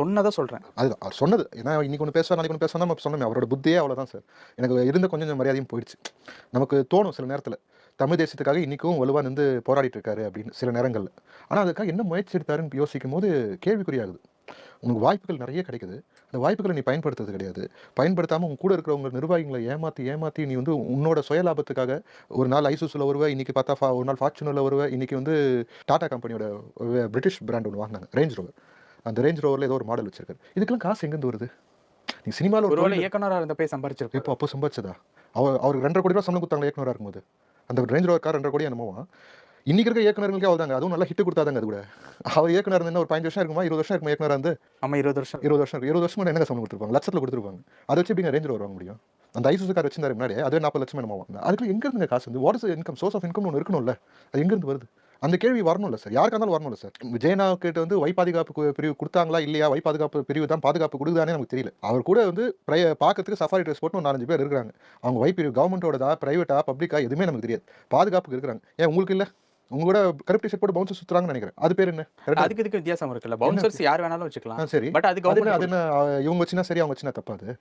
சொன்னதை சொல்கிறேன் அதுதான் அவர் சொன்னது. ஏன்னா இன்னைக்கு ஒன்று பேசுவார் நாளைக்கு ஒன்று பேசுவா நம்ம சொன்னோமே அவரோட புத்தியே அவ்வளோதான் சார். எனக்கு இருந்த கொஞ்சம் கொஞ்சம் மரியாதையும் போயிடுச்சு. நமக்கு தோணும் சில நேரத்தில் தமிழ் தேசத்துக்காக இன்றைக்கும் வலுவாக நின்று போராடிட்டு இருக்காரு அப்படின்னு சில நேரங்களில். ஆனால் அதுக்காக என்ன முயற்சி எடுத்தாருன்னு யோசிக்கும் போது கேள்விக்குறியாகுது. உனக்கு வாய்ப்புகள் நிறைய கிடைக்குது. அந்த வாய்ப்புகளை நீ பயன்படுத்துறது கிடையாது. பயன்படுத்தாமல் உங்க கூட இருக்கிறவங்க நிர்வாகிகளை ஏமாற்றி ஏமாற்றி நீ வந்து உன்னோட சுய லாபத்துக்காக ஒரு நாள் ஐசூஸில் வருவ இன்றைக்கி பார்த்தா ஃபா ஒரு நாள் ஃபார்ச்சுனரில் வருவ இன்னைக்கு வந்து டாடா கம்பெனியோட பிரிட்டிஷ் பிராண்ட் ஒன்று வாங்கினாங்க ரேஞ்ச் ரோவர். அந்த ரேஞ்ச் ரோவரில் ஏதோ ஒரு மாடல் வச்சிருக்காரு. இதுக்கெல்லாம் காசு எங்கேருந்து வருது? நீ சினிமாவில் ஒரு ஒருவேளை இயக்குனரா இருந்த போய் சம்பாரிச்சிருப்போம் இப்போ அப்போ சம்பாதிச்சதா அவர் அவருக்கு ரெண்டரை கோடி ரூபா சம்பளம் கொடுத்தாங்க இயக்குனராக இருக்கும்போது? அந்த ரேஞ்ச் ரோவர் கார் ரெண்டரை கோடி என்னமோவா? இன்னைக்கு இருக்க இயக்குனர்களுக்கே அவ்வளோதாங்க அதுவும் நல்லா ஹிட் கொடுத்தாதாங்க அது கூட. அவர் இயக்குனர் இருந்தா ஒரு பதினஞ்சு வருஷம் இருக்குமா? இருபது வருஷம் இருக்குமா இயக்குனராக இருந்து? ஆமா இருபது வருஷம். இருபது வருஷம். இருபது வருஷம் என்ன சம்பளம் கொடுத்துருப்பாங்க? லட்சத்தில் கொடுத்துருப்பாங்க. அதை வச்சு எப்படிங்க ரேஞ்ச் ரோவர் வாங்க முடியும்? அந்த ஐசூஸ் கார் வச்சிருந்தாரு முன்னாடி அதுவே நாற்பது லட்சம் என்னமோ அதுக்கு எங்க இருந்துங்க காசு வந்து? What is income source of income ஒன்று இருக்கணும்ல. அது எங்க இருந்து வருது? அந்த கேள்வி வரணும்ல சார்? யாருக்கா இருந்தாலும் வரணும்ல சார்? விஜயனா கிட்ட வந்து வை பாதுகாப்பு பிரிவு கொடுத்தாங்களா இல்லையா? வை பாதுகாப்பு பிரிவு தான் பாதுகாப்பு கொடுக்குதானே நமக்கு தெரியல. அவர் கூட வந்து பிரை பார்க்கறதுக்கு சஃபாரி ட்ரெஸ் போட்டு ஒரு நாலஞ்சு பேர் இருக்காங்க அவங்க வை பிரிவு கவர்மெண்ட்டோடதா பிரைவேட்டா பப்ளிக்கா எதுவுமே நமக்கு தெரியாது. பாதுகாப்புக்கு இருக்கிறாங்க. ஏன் உங்களுக்கு இல்ல? உங்களோட கருப்பு ஷர்ட் போட்டு பவுன்சர் சுத்துறாங்கன்னு நினைக்கிறேன். அது பேர் என்ன? அதுக்கு இதுக்கு வித்தியாசம் இருக்குல்ல. பவுன்சர்ஸ் யார் வேணாலும் வச்சுக்கலாம். சரி. பட் அது அது என்ன இவங்க வச்சுனா சரி அவங்க வச்சுனா தப்பா அது?